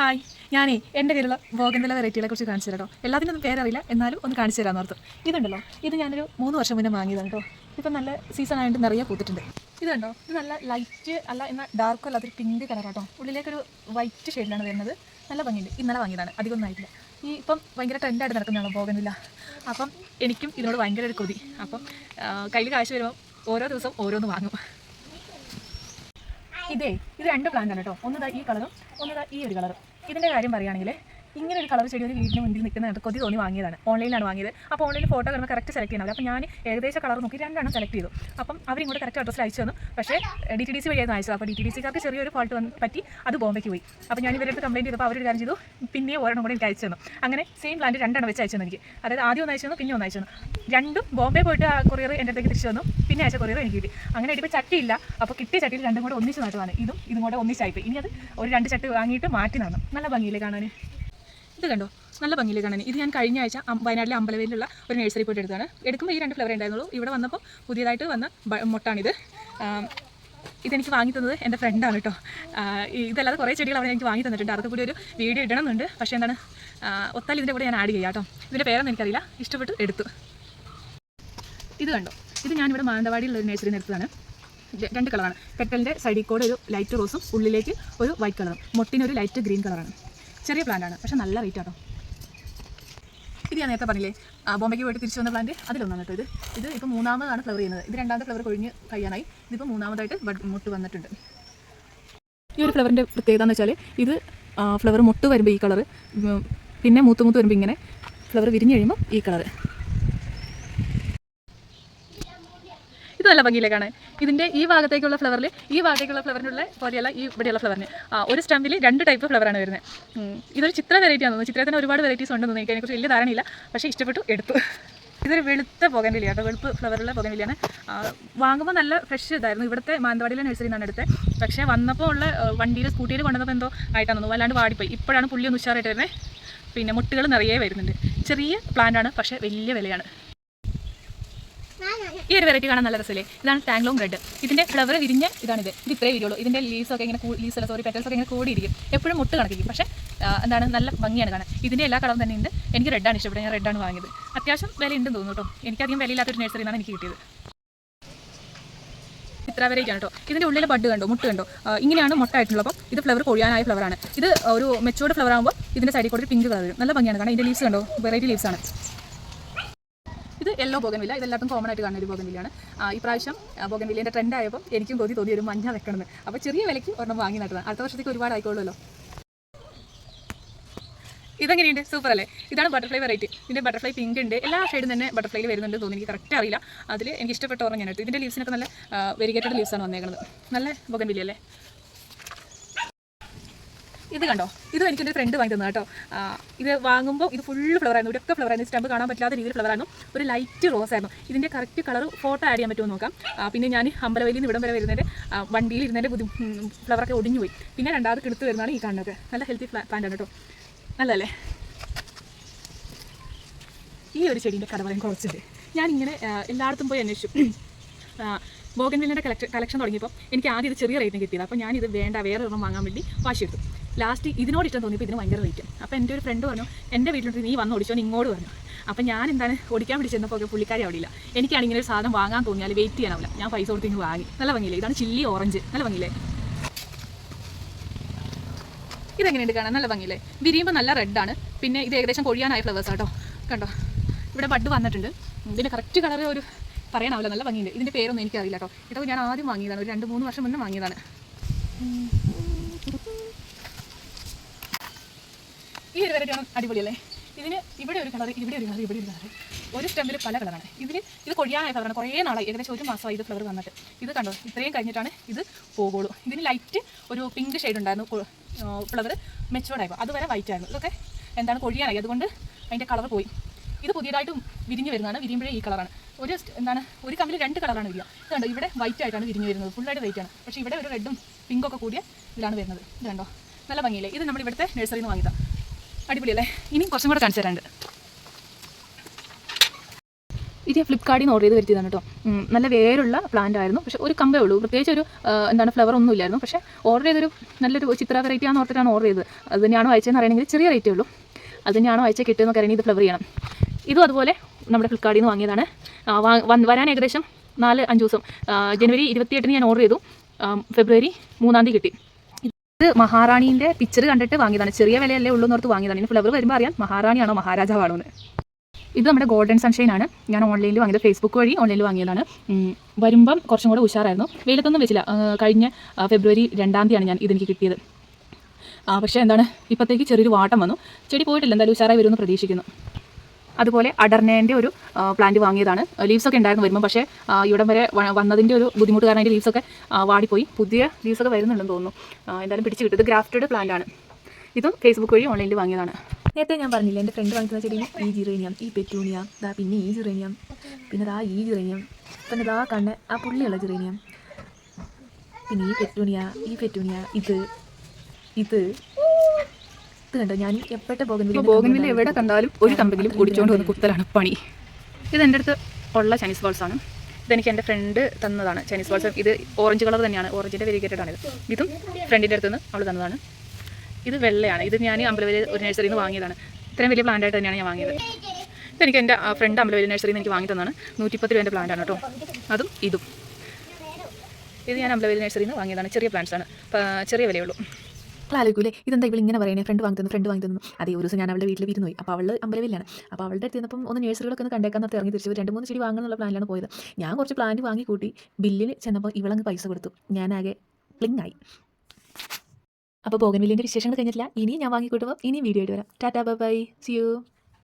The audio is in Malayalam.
ഹായ് ഞാനേ എന്റെ കയ്യിലുള്ള ബോഗൻവില വെറൈറ്റികളെ കുറിച്ച് കാണിച്ചു തരാം എല്ലാത്തിനും ഒന്നും പേരറിയില്ല എന്നാലും ഒന്ന് കാണിച്ചു തരാമെന്ന് ഓർത്ത്. ഇതുണ്ടല്ലോ ഇത് ഞാനൊരു മൂന്ന് വർഷം മുന്നേ വാങ്ങിയതാണ് കേട്ടോ ഇപ്പം നല്ല സീസൺ ആയിട്ട് നിറയെ പൂത്തിട്ടുണ്ട്. ഇത് കണ്ടോ ഇത് നല്ല ലൈറ്റ് അല്ല എന്നാൽ ഡാർക്കും അല്ലാത്തൊരു പിങ്ക് കളർ കേട്ടോ ഉള്ളിലേക്കൊരു വൈറ്റ് ഷെയ്ഡിലാണ് വരുന്നത്. നല്ല ഭംഗിയുണ്ട്. ഇന്നലെ വാങ്ങിയതാണ്. അധികം ഒന്നും ആയിട്ടില്ല. ഈ ഇപ്പം ഭയങ്കര ട്രെൻഡായിട്ട് നടക്കുന്നതാണ് ബോഗൻവില്ല അപ്പം എനിക്കും ഇതിനോട് ഭയങ്കര ഒരു കൊതി. അപ്പം കയ്യിൽ കാശ് വരുമ്പോൾ ഓരോ ദിവസം ഓരോന്ന് വാങ്ങും. ഇതേ ഇത് രണ്ട് പ്ലാന്റ് ആണ് കേട്ടോ. ഒന്ന് ഈ കളറും ഒന്ന് ഈ ഒരു കളറും ഇതിന്റെ കാര്യം പറയുകയാണെങ്കിൽ ഇങ്ങനെ ഒരു കളർ ചെടി ഒരു വീടിന് മുന്നിൽ നിൽക്കുന്ന കൊതി തോന്നി വാങ്ങിയതാണ്. ഓൺലൈനിലാണ് വാങ്ങിയത്. അപ്പോൾ ഓൺലൈനിൽ ഫോട്ടോ കിടന്ന് കറക്റ്റ് സെലക്ട് ചെയ്യണം. അപ്പോൾ ഞാൻ ഏകദേശം കളർ നോക്കി രണ്ടെണ്ണം സെലക്ട് ചെയ്തു. അപ്പം അവർ ഇങ്ങോട്ട് കറക്റ്റ് അഡ്രസ്സിൽ അയച്ചു തന്നു. പക്ഷേ ഡി ടി ഡി സി വഴിയായിരുന്നു അയച്ചത്. അപ്പോൾ ഡി ടി ഡി സിക്കാർക്ക് ചെറിയൊരു ഫോൾട്ട് വന്ന് പറ്റി. അത് ബോംബെക്ക് പോയി. അപ്പോൾ ഞാൻ ഇവരുടെ കംപ്ലയിന്റ് ചെയ്തപ്പോൾ അവർ കാര്യം ചെയ്തു. പിന്നെ ഒരെണ്ണം കൂടി എനിക്ക് അയച്ചു തന്നു. അങ്ങനെ സെയിം പ്ലാന്റ് രണ്ടെണ്ണം വെച്ച് അയച്ചു തന്നു എനിക്ക്. അതായത് ആദ്യം ഒന്ന് അയച്ചു തന്നു പിന്നെ ഒന്ന് അയച്ചു തന്നു. രണ്ടും ബോംബെ പോയിട്ട് ആ കൊറിയർ എന്റെ അടുത്തേക്ക് തിരിച്ചു തന്നു പിന്നെ അയച്ച കൊറിയർ എനിക്ക് കിട്ടി. അങ്ങനെ ഇപ്പോൾ ചട്ടിയില്ല അപ്പോൾ കിട്ടിയ ചട്ടിയിൽ രണ്ടും കൂടെ ഒന്നിച്ച് നട്ടതാണ്. ഇതും ഇതും കൂടെ ഒന്നിച്ചായിപ്പോയി ഇനി അത് ഒരു രണ്ട് ചട്ടി വാങ്ങിയിട്ട് മാറ്റി നടന്നു നല്ല ഭംഗിയില്ലേ കാണാൻ? ഇത് കണ്ടോ? നല്ല ഭംഗിയിൽ കാണാൻ. ഇത് ഞാൻ കഴിഞ്ഞ ആഴ്ച വയനാട്ടിലെ അമ്പലവേലിലുള്ള ഒരു നഴ്സറി പോയിട്ട് എടുത്തതാണ്. എടുക്കുമ്പോൾ ഈ രണ്ട് ഫ്ലവർ ഉണ്ടായിരുന്നുള്ളൂ. ഇവിടെ വന്നപ്പോൾ പുതിയതായിട്ട് വന്ന മുട്ടാണിത്. ഇതെനിക്ക് വാങ്ങി തന്നത് എന്റെ ഫ്രണ്ടാണ് കേട്ടോ ഇതല്ലാതെ കുറേ ചെടികൾ അവിടെ എനിക്ക് വാങ്ങി തന്നിട്ടുണ്ട്. അതൊക്കെ കൂടി ഒരു വീഡിയോ ഇടണമെന്നുണ്ട്. പക്ഷേ എന്താണ് ഒത്താൽ ഇതിന്റെ കൂടെ ഞാൻ ആഡ് ചെയ്യാം കേട്ടോ ഇതിന്റെ പേരൊന്നും എനിക്കറിയില്ല. ഇഷ്ടപ്പെട്ട് എടുത്തു. ഇത് കണ്ടോ? ഇത് ഞാനിവിടെ മാനന്തവാടിയിലുള്ള ഒരു നഴ്സറി എടുത്തതാണ്. രണ്ട് കളറാണ് പെട്ടലിന്റെ സൈഡിൽ കൂടെ ഒരു ലൈറ്റ് റോസും ഉള്ളിലേക്ക് ഒരു വൈറ്റ് കളറും മുട്ടിനൊരു ലൈറ്റ് ഗ്രീൻ കളറാണ് ചെറിയ പ്ലാന്റ് ആണ്. പക്ഷെ നല്ല റേറ്റ് ആട്ടോ ഇത് ഞാൻ നേരത്തെ പറഞ്ഞില്ലേ ബോംബെക്ക് പോയിട്ട് തിരിച്ചു വന്ന പ്ലാന്റ് അതിലൊന്നാണ് കേട്ടോ ഇത്. ഇത് ഇപ്പോൾ മൂന്നാമതാണ് ഫ്ലവർ ചെയ്യുന്നത്. ഇത് രണ്ടാമത്തെ ഫ്ലവർ കൊഴിഞ്ഞ് കഴിയാനായി. ഇതിപ്പോൾ മൂന്നാമതായിട്ട് മുട്ട് വന്നിട്ടുണ്ട്. ഈ ഒരു ഫ്ലവറിന്റെ പ്രത്യേകത എന്ന് വെച്ചാൽ ഇത് ഫ്ലവർ മുട്ട് വരുമ്പോൾ ഈ കളറ് പിന്നെ മൂത്ത് മൂത്ത് വരുമ്പോൾ ഇങ്ങനെ ഫ്ലവർ വിരിഞ്ഞ് കഴിയുമ്പോൾ ഈ കളറ് ഇത് നല്ല ഭംഗിയില്ലേ കാണാൻ ഇതിന്റെ ഈ ഭാഗത്തേക്കുള്ള ഫ്ലവറിൽ ഈ ഭാഗത്തേക്കുള്ള ഫ്ലവറിനുള്ള പോലെയല്ല ഈ ഇവിടെയുള്ള ഫ്ലവറിന് ഒരു സ്റ്റമ്പിൽ രണ്ട് ടൈപ്പ് ഫ്ലവറാണ് വരുന്നത്. ഇതൊരു ചിത്ര വെറൈറ്റി ആണെന്ന് തോന്നുന്നത് ചിത്രത്തിന് ഒരുപാട് വെറൈറ്റീസ് ഉണ്ടെന്ന് തോന്നുന്നു. എനിക്കതിനെക്കുറിച്ച് വലിയ ധാരണയില്ല. പക്ഷേ ഇഷ്ടപ്പെട്ടു എടുത്തു. ഇതൊരു വെളുത്ത പുകൻവില്ല കേട്ടോ. വെളുപ്പ് ഫ്ലവറുള്ള പുകൻവില്ലാണ് വാങ്ങുമ്പോൾ നല്ല ഫ്രഷ് ഇതായിരുന്നു. ഇവിടുത്തെ മാനന്തവാടിയിലെ നഴ്സറിയിൽ നിന്നാണ് എടുത്തത് പക്ഷേ വന്നപ്പോൾ ഉള്ള വണ്ടിയിൽ സ്കൂട്ടിയിൽ കൊണ്ടുവന്നപ്പോൾ എന്തോ ആയിട്ടാണ് തോന്നുന്നു. വല്ലാണ്ട് വാടിപ്പോയി. ഇപ്പോഴാണ് പുള്ളി ഒന്ന് ഉഷാറായിട്ട് വരുന്നത് പിന്നെ മുട്ടുകൾ നിറയെ വരുന്നുണ്ട്. ചെറിയ പ്ലാന്റാണ് പക്ഷേ വലിയ വിലയാണ്. ഈ ഒരു വെറൈറ്റി കാണാൻ നല്ല രസമല്ലേ? ഇതാണ് ടാങ്ലോങ് റെഡ് ഇതിന്റെ ഫ്ലവർ വിരിഞ്ഞ് ഇതാണിത്. ഇത് ഇത്രേ വിരിയുള്ളൂ. ഇതിന്റെ ലീസൊക്കെ ഇങ്ങനെ ലീവ്സ് അല്ല സോറി പെറ്റൽസ് ഒക്കെ ഇങ്ങനെ കൂടിയിരിക്കും. എപ്പോഴും മുട്ട് കണക്കിരിക്കും. പക്ഷേ എന്താണ് നല്ല ഭംഗിയാണ് കാണാൻ. ഇതിന്റെ എല്ലാ കളറും തന്നെ ഉണ്ട്. എനിക്ക് റെഡാണ് ഇഷ്ടപ്പെട്ടത് ഞാൻ റെഡാണ് വാങ്ങിയത്. അത്യാവശ്യം വില ഉണ്ടെന്ന് തോന്നുന്നു കേട്ടോ. എനിക്കധികം വിലയില്ലാത്തൊരു നേഴ്സറി എന്നാണ് എനിക്ക് കിട്ടിയത്. ഇത്ര ആണ് കേട്ടോ. ഇതിന്റെ ഉള്ളിലെ ബഡ് കണ്ടോ? മുട്ട് കണ്ടോ? ഇങ്ങനെയാണ് മുട്ട ആയിട്ടുള്ളത് ഇത് ഫ്ലവർ കൊഴിയാനായ ഫ്ലവറാണ് ഇത് ഒരു മെച്ചൂർഡ് ഫ്ലവർ ആകുമ്പോൾ ഇതിന്റെ സൈഡിൽ കൂടി പിങ്ക് കളർ വരും. നല്ല ഭംഗിയാണ് കാരണം ഇതിന്റെ ലീവ്സ് കണ്ടോ? വെറൈറ്റി ലീവ്സ് ആണ്. യെല്ലോ ബോഗൻവില്ല ഇതെല്ലാവർക്കും കോമൺ ആയിട്ട് കാണുന്ന ഒരു ഈ പ്രാവശ്യം ബോഗൻവില്ലിന്റെ ട്രെൻഡ് ആയപ്പോൾ എനിക്കും കൊതി തോന്നി ഒരു മഞ്ഞ വെക്കണമെന്ന്. അപ്പോൾ ചെറിയ വിലയ്ക്ക് ഒരെണ്ണം വാങ്ങി നട്ടതാണ് അടുത്ത വർഷത്തേക്ക് ഒരുപാട് ആയിക്കോളുമല്ലോ. ഇതെങ്ങനെയുണ്ട്? സൂപ്പർ അല്ലേ? ഇതാണ് ബട്ടർഫ്ലൈ വെറൈറ്റി ഇതിന്റെ ബട്ടർഫ്ലൈ പിങ്ക് ഉണ്ട്. എല്ലാ ഷെയ്ഡും തന്നെ ബട്ടർഫ്ലൈയിൽ വരുന്നുണ്ട് തോന്നി എനിക്ക് കറക്റ്റ് അറിയില്ല. അതിൽ എനിക്ക് ഇഷ്ടപ്പെട്ട ഓർമ്മ ഞാനെടുത്തു ഇതിന്റെ ലീവ്സിനൊക്കെ നല്ല വെരിഗേറ്റഡ് ലീവ്സാണ് വന്നേക്കുന്നത് നല്ല ബോഗൻവില്ല അല്ലേ ഇത് കണ്ടോ? ഇത് എനിക്ക് എന്റെ ഫ്രണ്ട് വാങ്ങി തന്നു കേട്ടോ. ഇത് വാങ്ങുമ്പോൾ ഇത് ഫുൾ ഫ്ലവർ ആയിരുന്നു. ഇവിടെയൊക്കെ ഫ്ലവർ ആയിരുന്നു. സ്റ്റമ്പ് കാണാൻ പറ്റാത്ത രീതിയിൽ ഫ്ലവർ ആയിരുന്നു. ഒരു ലൈറ്റ് റോസ് ആയിരുന്നു. ഇതിന്റെ കറക്റ്റ് കളർ ഫോട്ടോ ആഡ് ചെയ്യാൻ പറ്റുമോ നോക്കാം. പിന്നെ ഞാൻ അമ്പലവലിയിൽ നിന്ന് ഇവിടം വരെ വരുന്നതിന്റെ വണ്ടിയിൽ ഇരുന്നതിന്റെ ബുദ്ധി ഫ്ലവറൊക്കെ ഒടിഞ്ഞു പോയി. പിന്നെ രണ്ടാമത് കിടത്ത് വരുന്നതാണ് ഈ കാണുന്നത്. നല്ല ഹെൽത്തി പ്ലാന്റ് ആണ് കേട്ടോ. നല്ലതല്ലേ? ഈ ഒരു ചെടീന്റെ കഥ പറയാൻ കുറച്ചുണ്ട് ഞാനിങ്ങനെ എല്ലായിടത്തും പോയി അന്വേഷിച്ചു. ബോഗൻവില്ലിന്റെ കളക്ഷൻ കളക്ഷൻ തുടങ്ങിയപ്പോൾ എനിക്ക് ആദ്യം ഇത് ചെറിയ റേറ്റിന് കിട്ടിയത്. അപ്പോൾ ഞാനിത് വേണ്ട വേറെ ഒരെണ്ണം വാങ്ങാൻ വേണ്ടി വാശിയെടുത്തു. ലാസ്റ്റ് ഇതിനോട് ഇഷ്ടം തോന്നിയപ്പോൾ ഇതിന് ഭയങ്കര റേറ്റ് അപ്പോൾ എന്റെ ഒരു ഫ്രണ്ട് പറഞ്ഞു എന്റെ വീട്ടിലോട്ട് നീ വന്ന് ഓടിച്ചോ ഇങ്ങോട്ട് പറഞ്ഞു അപ്പോൾ ഞാൻ എന്താണ് ഓടിക്കാൻ പിടിച്ചെന്നപ്പോൾ പുള്ളിക്കാരി അവിടെ ഇല്ല. എനിക്കാണ് ഇങ്ങനെ ഒരു സാധനം വാങ്ങാൻ തോന്നിയാൽ വെയിറ്റ് ചെയ്യാനാവില്ല. ഞാൻ പൈസ കൊടുത്ത് ഇങ്ങ് വാങ്ങി. നല്ല ഭംഗിയില്ലേ? ഇതാണ് ചില്ലി ഓറഞ്ച് നല്ല ഭംഗിയില്ലേ? ഇതെങ്ങനെയുണ്ട് കാണാൻ? നല്ല ഭംഗിയില്ലേ? വിരിയുമ്പോൾ നല്ല റെഡാണ് പിന്നെ ഇത് ഏകദേശം കൊഴിയാനായ ഫ്ലവേഴ്സ് കേട്ടോ കണ്ടോ? ഇവിടെ ബഡ് വന്നിട്ടുണ്ട്. ഇതിന്റെ കറക്റ്റ് കളർ ഒരു പറയാനാവില്ല. നല്ല ഭംഗിയുണ്ട് ഇതിന്റെ പേരൊന്നും എനിക്കറിയില്ല കേട്ടോ ഇതൊക്കെ ഞാൻ ആദ്യം വാങ്ങിയതാണ്. ഒരു രണ്ട് മൂന്ന് വർഷം മുന്നേ വാങ്ങിയതാണ്. ഈ ഒരു വെറൈറ്റി ആണ് അടിപൊളിയല്ലേ? ഇതിന് ഇവിടെ ഒരു കളർ ഇവിടെ ഒരു കളർ ഇവിടെ ഒരു കളർ ഒരു സ്റ്റെമ്പിൽ പല കളറാണ് ഇതിന് ഇത് കൊഴിയാനായ കളറാണ് കുറേ നാളായി ഏകദേശം ഒരു മാസമായി ഇത് ഫ്ലവർ വന്നിട്ട്. ഇത് കണ്ടോ? ഇത്രയും കഴിഞ്ഞിട്ടാണ് ഇത് പോകുള്ളൂ ഇതിന് ലൈറ്റ് ഒരു പിങ്ക് ഷെയ്ഡ് ഉണ്ടായിരുന്നു. ഫ്ലവർ മെച്ചുവേർഡ് ആയപ്പോൾ. അതുവരെ വൈറ്റ് ആയിരുന്നു. ഇതൊക്കെ എന്താണ് കൊഴിയാനായി. അതുകൊണ്ട് അതിന്റെ കളർ പോയി. ഇത് പുതിയതായിട്ട് വിരിഞ്ഞ് വരുന്നതാണ്. വിരിയുമ്പോഴേ ഈ കളറാണ് ഒരു എന്താണ്? ഒരു കമ്പിൽ രണ്ട് കളറാണ് വരിക കണ്ടോ? ഇവിടെ വൈറ്റ് ആയിട്ടാണ് വിരിഞ്ഞ് വരുന്നത്. ഫുള്ളായിട്ട് വൈറ്റ് ആണ്. പക്ഷേ ഇവിടെ ഒരു റെഡും പിങ്കൊക്കെ കൂടിയ ഇതിലാണ് വരുന്നത്. ഇത് കണ്ടോ? നല്ല ഭംഗിയില്ലേ? ഇത് നമ്മൾ ഇവിടുത്തെ നഴ്സറിയിൽ നിന്ന് വാങ്ങിയതാണ് അടിപൊളിയല്ലേ? ഇനിയും കുറച്ചും കൂടെ കാണിച്ചു തരാനുണ്ട്. ഇത് ഞാൻ ഫ്ലിപ്കാർട്ടിൽ നിന്ന് ഓർഡർ ചെയ്ത് വരുത്തിയതാണ് കേട്ടോ. നല്ല വേരുള്ള പ്ലാന്റ് ആയിരുന്നു. പക്ഷേ ഒരു കമ്പേ ഉള്ളൂ. പ്രത്യേകിച്ച് ഒരു എന്താണ് ഫ്ലവർ ഒന്നും ഇല്ലായിരുന്നു. പക്ഷേ ഓർഡർ ചെയ്തൊരു നല്ലൊരു ചിത്ര വെറൈറ്റി ആണെന്ന് ഓർത്തിട്ടാണ് ഓർഡർ ചെയ്തത്. അത് തന്നെയാണോ അയച്ചതെന്ന് അറിയണമെങ്കിൽ ചെറിയ റേറ്റേ ഉള്ളൂ. അത് തന്നെയാണോ അയച്ചാൽ കിട്ടുമെന്നൊക്കെ അറിയണമെങ്കിൽ ഇത് ഫ്ലവർ ചെയ്യണം. ഇതും അതുപോലെ നമ്മുടെ ഫ്ലിപ്കാർട്ടിൽ നിന്ന് വാങ്ങിയതാണ്. വരാൻ ഏകദേശം നാല് അഞ്ച് ദിവസം. ജനുവരി ഇരുപത്തിയെട്ടിന് ഞാൻ ഓർഡർ ചെയ്തു. ഫെബ്രുവരി മൂന്നാം തീയതി കിട്ടി. ഇത് മഹാറാണീന്റെ പിക്ചർ കണ്ടിട്ട് വാങ്ങിയതാണ്. ചെറിയ വിലയല്ലേ ഉള്ളൂ എന്നോർത്ത് വാങ്ങിയതാണ്. ഇനി ഫ്ലവർ വരുമ്പോൾ അറിയാം മഹാറാണിയാണോ മഹാരാജാവാണോ എന്ന് ഇത് നമ്മുടെ ഗോൾഡൻ സൺഷൈൻ ആണ്. ഞാൻ ഓൺലൈനിൽ വാങ്ങിയത്. ഫേസ്ബുക്ക് വഴി ഓൺലൈനിൽ വാങ്ങിയതാണ്. വരുമ്പം കുറച്ചും കൂടെ ഉഷാറായിരുന്നു. വെയിലത്തൊന്നും വെച്ചില്ല. കഴിഞ്ഞ ഫെബ്രുവരി രണ്ടാം തീയതിയാണ് ഞാൻ ഇതെനിക്ക് കിട്ടിയത്. പക്ഷേ എന്താണ്? ഇപ്പോഴത്തേക്ക് ചെറിയൊരു വാട്ടം വന്നു. ചെടി പോയിട്ടില്ല. എന്തായാലും ഉഷാറായി വരുമെന്ന് പ്രതീക്ഷിക്കുന്നു. അതുപോലെ അടർനേന്റെ ഒരു പ്ലാന്റ് വാങ്ങിയതാണ്. ലീവ്സ് ഒക്കെ ഉണ്ടായിരുന്നു വരുമ്പോൾ പക്ഷേ ഇവിടം വരെ വന്നതിന്റെ ഒരു ബുദ്ധിമുട്ട് കാരണം അതിന്റെ ലീവ്സൊക്കെ വാടിപ്പോയി. പുതിയ ലീവ്സ് ഒക്കെ വരുന്നുണ്ടെന്ന് തോന്നുന്നു. എന്തായാലും പിടിച്ച് കിട്ടും. ഇത് ഗ്രാഫ്റ്റഡ് പ്ലാന്റ് ആണ്. ഇതും ഫേസ്ബുക്ക് വഴി ഓൺലൈനിൽ വാങ്ങിയതാണ്. നേരത്തെ ഞാൻ പറഞ്ഞില്ല എന്റെ ഫ്രണ്ട് വാങ്ങിക്കുന്ന ചെടിയിൽ ഈ ജിറേനിയം ഈ പെറ്റൂണിയ ദാ പിന്നെ ഈ ജിറേനിയം പിന്നെ ദാ ഈ ജിറേനിയം പിന്നെ ദാ കണ്ണ് ആ പുള്ളിയുള്ള ജിറേനിയം പിന്നെ ഈ പെറ്റൂണിയ ഈ പെറ്റൂണിയ ഇത് ഇത് ഇത് കണ്ടോ? ഞാൻ എപ്പോഴത്തെ പോകുന്നില്ല എവിടെ കണ്ടാലും ഒരു കമ്പെങ്കിലും ഓടിച്ചുകൊണ്ട് വന്ന് കുത്തലാണ് പണി. ഇത് എന്റെ അടുത്ത് ഉള്ള ചൈനീസ് ബോൾസ് ആണ്. ഇതെനിക്ക് എന്റെ ഫ്രണ്ട് തന്നതാണ് ചൈനീസ് ബോൾസ് ഇത് ഓറഞ്ച് കളർ തന്നെയാണ്. ഓറഞ്ചിന്റെ വെരിഗേറ്റഡ് ആണ് ഇത്. ഇതും ഫ്രണ്ടിന്റെ അടുത്ത് നിന്ന് അവൾ തന്നതാണ്. ഇത് വെള്ളയാണ്. ഇത് ഞാൻ അമ്പലവേലി ഒരു നഴ്സറിയിൽ നിന്ന് വാങ്ങിയതാണ്. ഇത്രയും വലിയ പ്ലാന്റ് ആയിട്ട് തന്നെയാണ് ഞാൻ വാങ്ങിയത്. ഇതെനിക്ക് എന്റെ ഫ്രണ്ട് അമ്പലവേലി നഴ്സറിയിൽ നിന്ന് എനിക്ക് വാങ്ങി തന്നതാണ്. നൂറ്റിപ്പത്ത് രൂപേന്റെ പ്ലാന്റ് ആണ് കേട്ടോ. അതും ഇതും. ഇത് ഞാൻ അമ്പലവേലി നഴ്സറിയിൽ നിന്ന് വാങ്ങിയതാണ്. ചെറിയ പ്ലാന്റ്സ് ആണ്. പ- ചെറിയ വിലയുള്ളൂ ആലോചിക്കൂലേ ഇതെന്താ ഇവൾ ഇങ്ങനെ പറയുന്നത് ഫ്രണ്ട് വാങ്ങി തന്നു ഫ്രണ്ട് വാങ്ങി തന്നു. അതേ ഒരു ദിവസം ഞാൻ അവളുടെ വീട്ടിൽ വിരുന്നു പോയി. അപ്പോൾ അവൾ അമ്പലവില്ലാണ്. അപ്പോൾ അവളുടെ അടുത്ത് നിന്നപ്പം ഒന്ന് നേഴ്സറികളൊക്കെ ഒന്ന് കണ്ടേക്കാൻ ഇറങ്ങി തിരിച്ചു. രണ്ട് മൂന്ന് ചെടി വാങ്ങാനുള്ള പ്ലാനിലാണ് പോയത്. ഞാൻ കുറച്ച് പ്ലാന്റ് വാങ്ങി കൂട്ടി. ബില്ലിൽ ചെന്നപ്പോൾ ഇവളങ്ങ് പൈസ കൊടുത്തു. ഞാനാകെ പ്ലിങ്ങായി അപ്പോൾ ബോഗൻവില്ലിന്റെ വിശേഷങ്ങൾ കഴിഞ്ഞിട്ടില്ല. ഇനിയും ഞാൻ വാങ്ങിക്കൂട്ടുമ്പോൾ ഇനിയും വീഡിയോ ആയിട്ട് വരാം. Tata bye C U